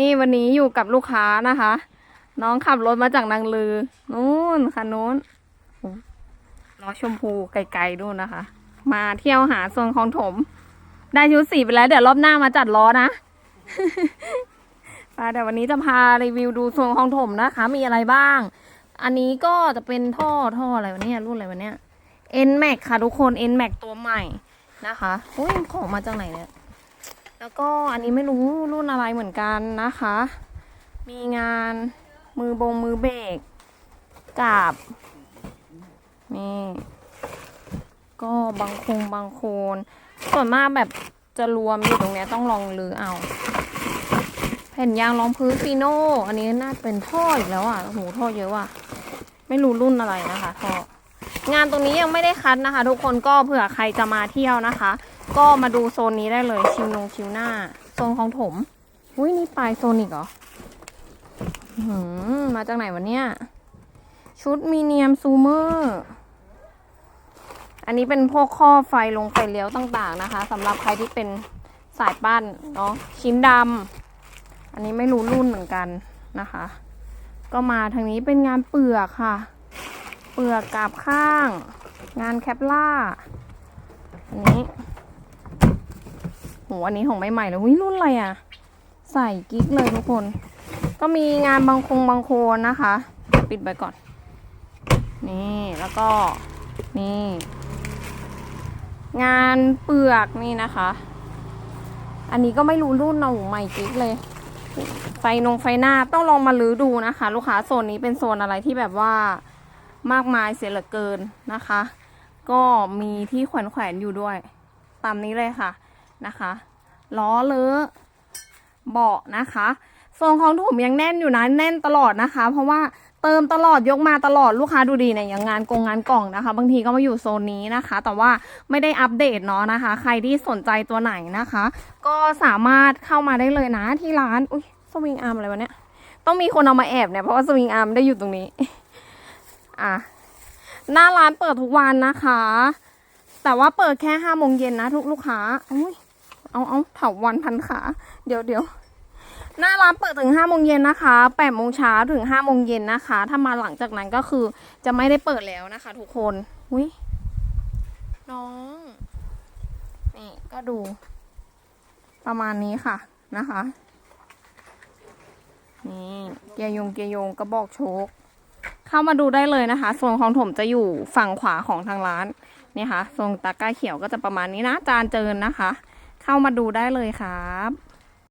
นี่วันนี้อยู่กับลูกค้านะคะ น้องขับรถมาจากนางลือ นู้นคันนู้นโอ้ล้อชมพูไกลๆนู่นนะคะ มาเที่ยวหาโซนของถม ได้ชุดสีไปแล้ว เดี๋ยวรอบหน้ามาจัดล้อนะไปเดี๋ยววันนี้จะพารีวิวดูโซนของถมนะคะ มีอะไรบ้าง อันนี้ก็จะเป็นท่อท่ออะไรวะเนี่ยรุ่นอะไรวะเนี่ย N Max ค่ะทุกคน N Max ตัวใหม่นะคะอุ้ยของมาจากไหนเนี่ย แล้วก็อันนี้ไม่รู้รุ่นอะไรเหมือนกันนะคะ มีงานมือบงมือเบรกกาบนี่ก็บางคงบางโคนส่วนมากแบบจะรวมอยู่ตรงนี้ต้องลองลือเอา แผ่นยางรองพื้นฟีโน่อันนี้น่าเป็นท่ออีกแล้วอะโอ้โหท่อเยอะว่ะไม่รู้รุ่นอะไรนะคะท่องานตรงนี้ยังไม่ได้คัดนะคะ ทุกคนก็เผื่อใครจะมาเที่ยวนะคะ ก็มาดูโซนนี้ได้เลยชิวนงชิวหน้า โซนของถมอุ้ยนี่ปลายโซนอีกเหรอหือมาจากไหนวะเนี่ย ชุดมีเนียมซูเมอร์ อันนี้เป็นพวกข้อไฟลงไฟเลี้ยวต่างๆนะคะสำหรับใครที่เป็นสายปั้นเนาะชิ้นดำอันนี้ไม่รู้รุ่นเหมือนกันนะคะ ก็มาทางนี้เป็นงานเปลือกค่ะ เปลือกกาบข้าง งานแคปล่าอันนี้ หอันนี้ของใหม่ๆเลยวิรุ่นอะไรอะ ใส่กิ๊กเลยทุกคน ก็มีงานบางคงบางโคนนะคะ ปิดไปก่อน นี่แล้วก็นี่ งานเปลือกนี่นะคะ อันนี้ก็ไม่รู้รุ่นเอาใหม่กิ๊กเลย ไฟนงไฟหน้าต้องลองมาลื้อดูนะคะ ลูกค้าโซนนี้เป็นโซนอะไรที่แบบว่ามากมายเสียเหลือเกินนะคะ ก็มีที่แขวนแขวนอยู่ด้วย ตามนี้เลยค่ะ นะคะล้อเลอะเบาะนะคะโซนของถุมยังแน่นอยู่นะแน่นตลอดนะคะ เพราะว่าเติมตลอดยกมาตลอดลูกค้าดูดีเนี่ยอย่างงานกงงานกล่องนะคะ บางทีก็มาอยู่โซนนี้นะคะ แต่ว่าไม่ได้อัปเดตเนาะนะคะ ใครที่สนใจตัวไหนนะคะ ก็สามารถเข้ามาได้เลยนะที่ร้านอุ้ยสวิงอาร์มอะไรวะเนี่ยต้องมีคนเอามาแอบเนี่ยเพราะว่าสวิงอาร์มได้อยู่ตรงนี้อะหน้าร้านเปิดทุกวันนะคะ แต่ว่าเปิดแค่ห้าโมงเย็นนะทุกลูกค้าอุ้ย เอาเอาเถาวันพันขา เดี๋ยวเดี๋ยวหน้าร้านเปิดถึงห้าโมงเย็นนะคะแปดโมงเช้าถึงห้าโมงเย็นนะคะ ถ้ามาหลังจากนั้นก็คือจะไม่ได้เปิดแล้วนะคะ ทุกคนอุ้ยน้องนี่ก็ดู ประมาณนี้ค่ะนะคะ นี่เกียร์ยงเกียร์ยงกระบอกโชคเข้ามาดูได้เลยนะคะส่วนของถมจะอยู่ฝั่งขวาของทางร้านนี่ค่ะทรงตะก้าเขียวก็จะประมาณนี้นะจานเจินนะคะ เข้ามาดูได้เลยครับ